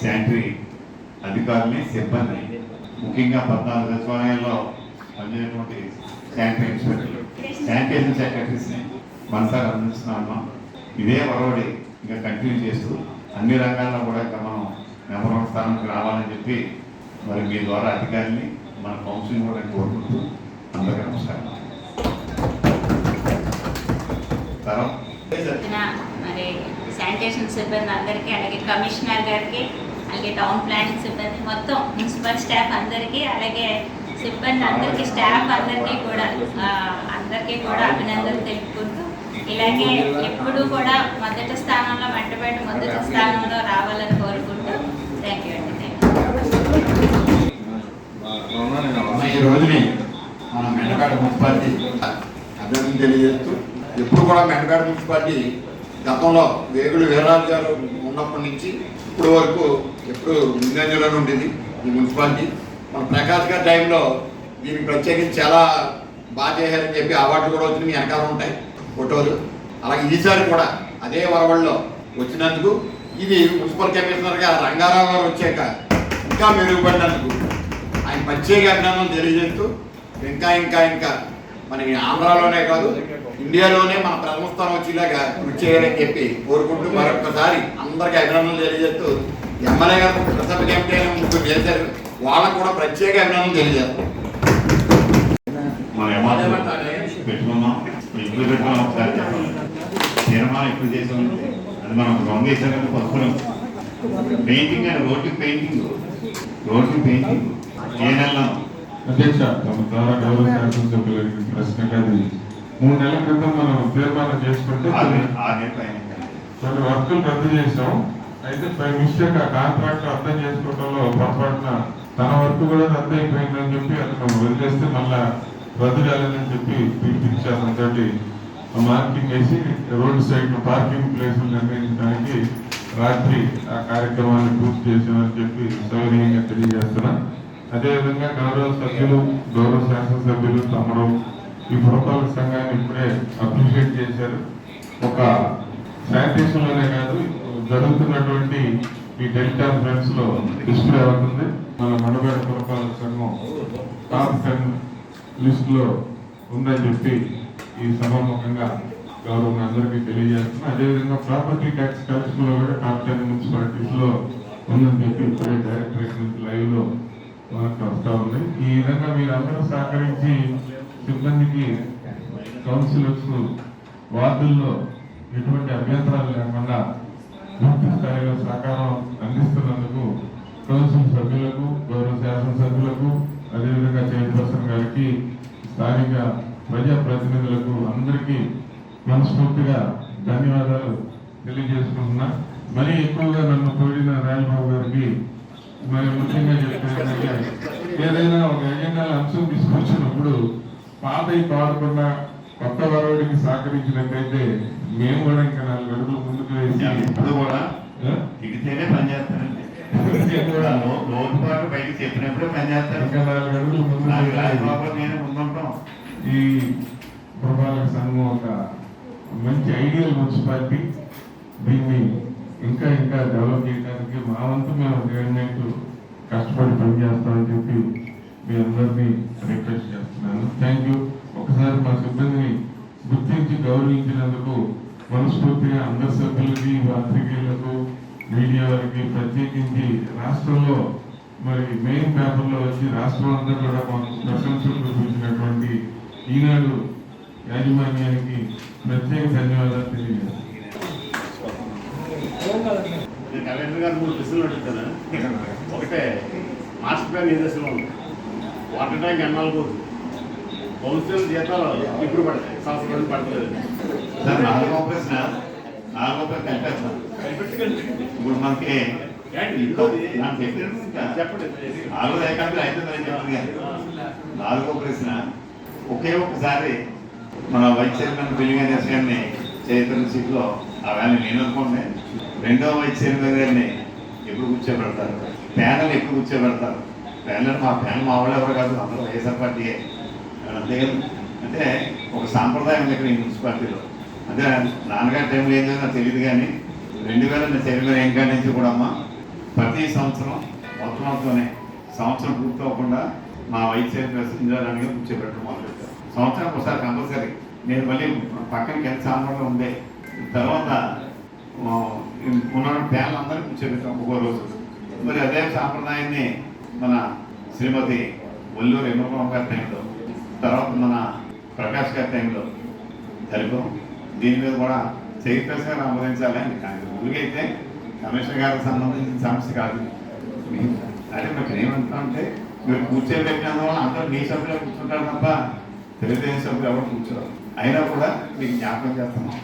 Sanitary అధికారుల్ని సిబ్బంది ముఖ్యంగా పద్నాలుగు సచివాలయాల్లో పనిచేయటువంటి శానిటరీ ఇన్స్పెక్టర్లు శానిటేషన్ సెక్రటరీస్ని మనసారి అందిస్తున్నాము ఇదే ఒరవడి ఇంకా కంటిన్యూ చేస్తూ అన్ని రంగాల్లో కూడా ఇంకా మనం నెంబర్ వన్ స్థానానికి రావాలని చెప్పి మరి మీ ద్వారా అధికారిని మన కౌన్సిలింగ్ కూడా కోరుకుంటూ అందరికీ నమస్కారం. మరి శానిటేషన్ సిబ్బంది అందరికీ అలాగే కమిషనర్ గారికి అలాగే టౌన్ ప్లానింగ్ సిబ్బంది మొత్తం మున్సిపల్ స్టాఫ్ అందరికీ అలాగే సిబ్బంది అందరికీ స్టాఫ్ అందరికీ కూడా అందరికీ కూడా అభినందనలు తెలుపుకుంటూ ఇలాగే ఎప్పుడూ కూడా మొదటి స్థానంలో వెంటబెట్ట మొదటి స్థానంలో రావాలని కోరుకుంటూ థ్యాంక్ యూ అండి ఈ రోజుని మన మెండపేట మున్సిపాలిటీ అభివృద్ధి తెలియజేస్తూ ఎప్పుడు కూడా మెండపేట మున్సిపాలిటీ గతంలో వేగులు వీరరాజు గారు ఉన్నప్పటి నుంచి ఇప్పుడు వరకు ఎప్పుడు ముందంజలోనే ఉండేది ఈ మున్సిపాలిటీ. మన ప్రకాష్ గారి టైంలో దీనికి ప్రత్యేకించి చాలా బాగా చేశారని చెప్పి అవార్డులు కూడా వచ్చినాయి మీ వెనకాల ఉంటాయి. ఫోటోలు. అలాగే ఈసారి కూడా అదే వరవల్లో వచ్చినందుకు ఇది మున్సిపల్ కమిషనర్గా రంగారావు గారు వచ్చాక ఇంకా మెరుగుపడినందుకు ఆయన ప్రత్యేక అభినందనలు తెలియజేస్తూ ఇంకా ఇంకా ఇంకా మన ఆంధ్రాలోనే కాదు ఇండియాలోనే మన ప్రథమ స్థానం వచ్చేలాగా కృషి చేయాలని చెప్పి కోరుకుంటూ మరొకసారి అందరికీ అభినందనలు తెలియజేస్తూ ఎమ్మెల్యే గారు ప్రసభ కమిటీ ముగ్గురు చేశారు. వాళ్ళకు కూడా ప్రత్యేక అభినందనలు తెలియజేస్తారు మన ఇప్పుడు పెట్టుకున్నాం ఒకసారి తీర్మానం ఇప్పుడు చేసాం అది మనం దొంగేసాక పసుపులం పెయింటింగ్ అని రోడ్డు పెయింటింగ్ రోడ్డు పెయింటింగ్ ఏ నెలలో అధ్యక్ష తమ ద్వారా గౌరవ శాసనసభ్యులకి ప్రశ్న అది మూడు నెలల క్రితం మనం తీర్మానం చేసుకుంటే కొన్ని- వర్కులు రద్దు చేసాం అయితే బై మిస్టేక్ ఆ కాంట్రాక్ట్ అర్థం చేసుకోవడంలో పొరపాటున తన వర్క్ కూడా రద్దు అయిపోయిందని చెప్పి అతను వదిలేస్తే మళ్ళా రద్దు చెప్పి పిలిపించారు మార్కింగ్ వేసి రోడ్ సైడ్ పార్కింగ్ ప్లేస్ నిర్ణయించడానికి రాత్రి ఆ కార్యక్రమాన్ని పూర్తి చేసామని చెప్పి సౌకర్యంగా తెలియజేస్తున్నా. అదేవిధంగా గౌరవ సభ్యులు గౌరవ శాసనసభ్యులు తమరు ఈ పురపాలక సంఘాన్ని ఇప్పుడే అప్రిషియేట్ చేశారు. ఒక శానిటేషన్లోనే కాదు జరుగుతున్నటువంటి ఈ డెల్టా ఫ్రెండ్స్లో డిస్ప్లే అవుతుంది. మన మనబేడ పురపాలక సంఘం టాప్ టెన్ లిస్టులో ఉందని చెప్పి ఈ సభాముఖంగా గౌరవం అందరికీ తెలియజేస్తున్నాం. అదేవిధంగా ప్రాపర్టీ ట్యాక్స్ కలెక్షన్లో కూడా టాప్ టెన్ మున్సిపాలిటీస్లో ఉందని చెప్పి ఇప్పుడే డైరెక్టరేట్ నుంచి లైవ్లో మనకు వస్తూ ఉంది. ఈ విధంగా మీరు అందరూ సహకరించి సిబ్బందికి కౌన్సిలర్స్ వార్డుల్లో ఎటువంటి అభ్యంతరాలు లేకుండా పూర్తి స్థాయిలో సహకారం అందిస్తున్నందుకు కౌన్సిల్ సభ్యులకు గౌరవ శాసనసభ్యులకు అదేవిధంగా చైర్పర్సన్ గారికి స్థానిక ప్రజా ప్రతినిధులకు అందరికీ మనస్ఫూర్తిగా ధన్యవాదాలు తెలియజేసుకుంటున్నా మరీ ఎక్కువగా నన్ను కోరిన రాయలబాబు గారికి మరి ముఖ్యంగా చెప్తే ఏంటంటే, ఏదైనా ఒక ఎజెండాల అంశం తీసుకొచ్చినప్పుడు పాతవి కాకుండా కొత్త వరవడికి సహకరించినట్టయితే మేము కూడా ఇంకా నాలుగు అడుగులు ముందుకు వేసి ఇప్పుడు కూడా ఆ? దిగితేనే పని చేస్తారండి నేను కూడా చెప్పినప్పుడే పని చేస్తారు. నేను ముందుంటాం ఈ పురపాలక సంఘం ఒక మంచి ఐడియల్ మున్సిపాలిటీ. దీన్ని ఇంకా ఇంకా డెవలప్ చేయడానికి మా వంతు మేము గవర్నమెంట్ కష్టపడి పనిచేస్తామని చెప్పి మీ అందరినీ రిక్వెస్ట్ చేస్తున్నాను. థ్యాంక్ యూ ఒకసారి మా సిబ్బందిని గుర్తించి గౌరవించినందుకు మనస్ఫూర్తిగా అందరి సభ్యులకి పాత్రికేయులకు మీడియా వారికి ప్రత్యేకించి రాష్ట్రంలో మరి మెయిన్ పేపర్లో వచ్చి రాష్ట్రం అంతా కూడా మాకు ప్రశంసలు చూపించినటువంటి ఈనాడు యాజమాన్యానికి ప్రత్యేక ధన్యవాదాలు తెలియజేస్తాను. నేను కలెక్టర్ గారు మూడు ప్రశ్నలు అడుగుతాను ఒకటే మాస్టర్ ప్లాన్ ఏ దశలో ఉంది. వాటర్ ట్యాంక్ ఎన్నాళ్ళు పోతుంది కౌన్సిల్ జీతాలు ఇప్పుడు పడతాయి? సంవత్సరం రోజులు పడలేదు సార్ నాలుగో ప్రశ్న ఇప్పుడు మనకి నాలుగో ప్రశ్న. ఒకే ఒక్కసారి మన వైస్ చైర్మన్ బిల్లింగ్ అనేసి గారిని చైతన్య సీట్లో ఆ వేళ నేను అనుకోండి రెండో వైస్ చైర్మన్ గారిని ఎప్పుడు కూర్చోబెడతారు? ప్యానల్ ఎప్పుడు కూర్చోబెడతారు? ప్యానల్ మా ప్యానల్ మా వాళ్ళు ఎవరు కాదు అందరూ వైఎస్ఆర్ పార్టీయే. అంతే అంటే ఒక సాంప్రదాయం ఇక్కడ ఈ మున్సిపాలిటీలో. అంటే నాన్నగారి టైంలో ఏం జరిగిందో నాకు తెలియదు కానీ రెండు వేల చైర్మన్ ఏం కాడి నుంచి కూడా అమ్మ ప్రతి సంవత్సరం మొత్తం సంవత్సరం సంవత్సరం అవ్వకుండా మా వైస్ చైర్మన్ ఇందిరారాణిగా కూర్చోబెట్టడం మొదలెట్టారు సంవత్సరం ఒకసారి కంపల్సరీ. నేను మళ్ళీ పక్కన ఎంత సామాన్లు ఉండే తర్వాత ఉన్న ప్యాన్లు అందరూ కూర్చోబెట్టాం ఒక్కో రోజు. మరి అదే సాంప్రదాయాన్ని మన శ్రీమతి ఒల్లూరు ఎమ్మకం గారి టైంలో తర్వాత మన ప్రకాష్ గారి టైంలో జరిపాం దీని మీద కూడా చైర్పర్సన్ ఆమోదించాలి అని కానీ ఊరికైతే కమిషనర్ గారికి సంబంధించిన సమస్య కాదు. అదే మాకు ఏమంటామంటే మీరు కూర్చోబెట్టినందు వల్ల అందరూ మీ సభ్యులు కూర్చుంటారు తప్ప తెలుగుదేశం సభ్యులు ఎవరు కూర్చోరు. అయినా కూడా మీకు జ్ఞాపకం చేస్తున్నాం